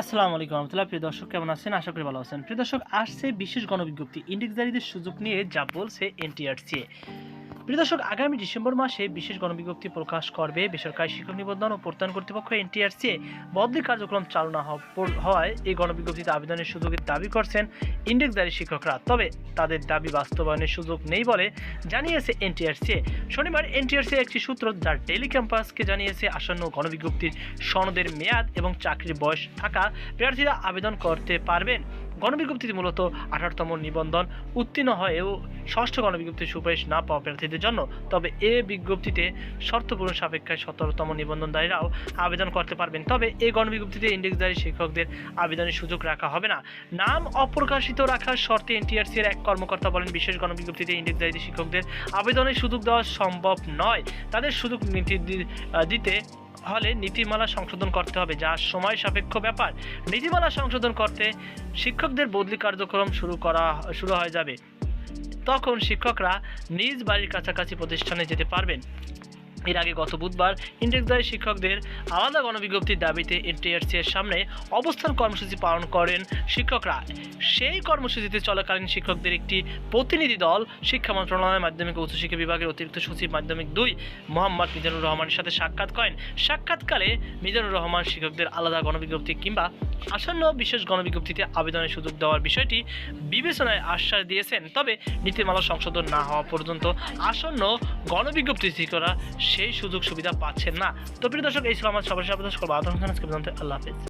আসসালামু আলাইকুম রহমতুল্লাহ। প্রিয় দর্শক, কেমন আছেন? আশা করি ভালো আছেন। প্রিয় দর্শক, আসছে বিশেষ গণবিজ্ঞপ্তি। ইন্ডেক্সজারিদের সুযোগ নিয়ে যা বলছে এনটিআরসি। প্রিয় দর্শক, আগামী ডিসেম্বর মাসে বিশেষ গণবিজ্ঞপ্তি প্রকাশ করবে বেসরকারি শিক্ষক নিবন্ধন ও প্রত্যয়ন কর্তৃপক্ষ এনটিআরসি বদলি কার্যক্রম হওয়া- পর- হওয়ায় এই গণবিজ্ঞপ্তিতে আবেদনের সুযোগের দাবি করছেন ইন্ডেক্সজারি শিক্ষকরা। তবে তাদের দাবি বাস্তবায়নের সুযোগ নেই বলে জানিয়েছে এনটিআরসি শনিবার এনটিআরসি একটি সূত্র যার ডেলি ক্যাম্পাসকে জানিয়েছে, আসন্ন গণবিজ্ঞপ্তির সনদের মেয়াদ এবং চাকরির বয়স থাকা প্রার্থীরা আবেদন করতে পারবেন। গণবিজ্ঞপ্তিতে মূলত আঠারোতম নিবন্ধন উত্তীর্ণ হয়েও ষষ্ঠ গণবিজ্ঞপ্তির সুপারিশ না পাওয়া প্রার্থীদের জন্য, তবে এ বিজ্ঞপ্তিতে শর্ত পূরণ সাপেক্ষে সতেরোতম নিবন্ধনদারীরাও আবেদন করতে পারবেন। তবে এই গণবিজ্ঞপ্তিতে ইন্ডেক্সধারী শিক্ষকদের আবেদনের সুযোগ রাখা হবে না। নাম অপ্রকাশিত রাখার শর্তে এনটিআরসি এর এক কর্মকর্তা বলেন, বিশেষ গণবিজ্ঞপ্তিতে ইন্ডেক্সধারী শিক্ষকদের আবেদনের সুযোগ দেওয়া সম্ভব নয়। তাদের সুযোগ নীতি দিতে হলে নীতিমালা সংশোধন করতে হবে, যা সময় সাপেক্ষ ব্যাপার। নীতিমালা সংশোধন করতে শিক্ষকদের বদলি কার্যক্রম শুরু করা, শুরু হয়ে যাবে। তখন শিক্ষকরা নিজ বাড়ির কাছাকাছি প্রতিষ্ঠানে যেতে পারবেন। এর আগে গত বুধবার ইন্ডেক্সদারী শিক্ষকদের আলাদা গণবিজ্ঞপ্তির দাবিতে এনটিআরসি এর সামনে অবস্থান কর্মসূচি পালন করেন শিক্ষকরা। সেই কর্মসূচিতে চলাকালীন শিক্ষকদের একটি প্রতিনিধি দল শিক্ষা মন্ত্রণালয়ের মাধ্যমিক উচ্চশিক্ষা বিভাগের অতিরিক্ত সচিব মাধ্যমিক দুই মোহাম্মদ মিজানুর রহমানের সাথে সাক্ষাৎ করেন। সাক্ষাৎকালে মিজানুর রহমান শিক্ষকদের আলাদা গণবিজ্ঞপ্তি কিংবা আসন্ন বিশেষ গণবিজ্ঞপ্তিতে আবেদনের সুযোগ দেওয়ার বিষয়টি বিবেচনায় আশ্বাস দিয়েছেন। তবে নীতিমালা সংশোধন না হওয়া পর্যন্ত আসন্ন গণবিজ্ঞপ্তি করা সেই সুযোগ সুবিধা পাচ্ছেন না। তো প্রিয় দর্শক, এই ছিল আমার সবার সাথে আল্লাহ হাফেজ।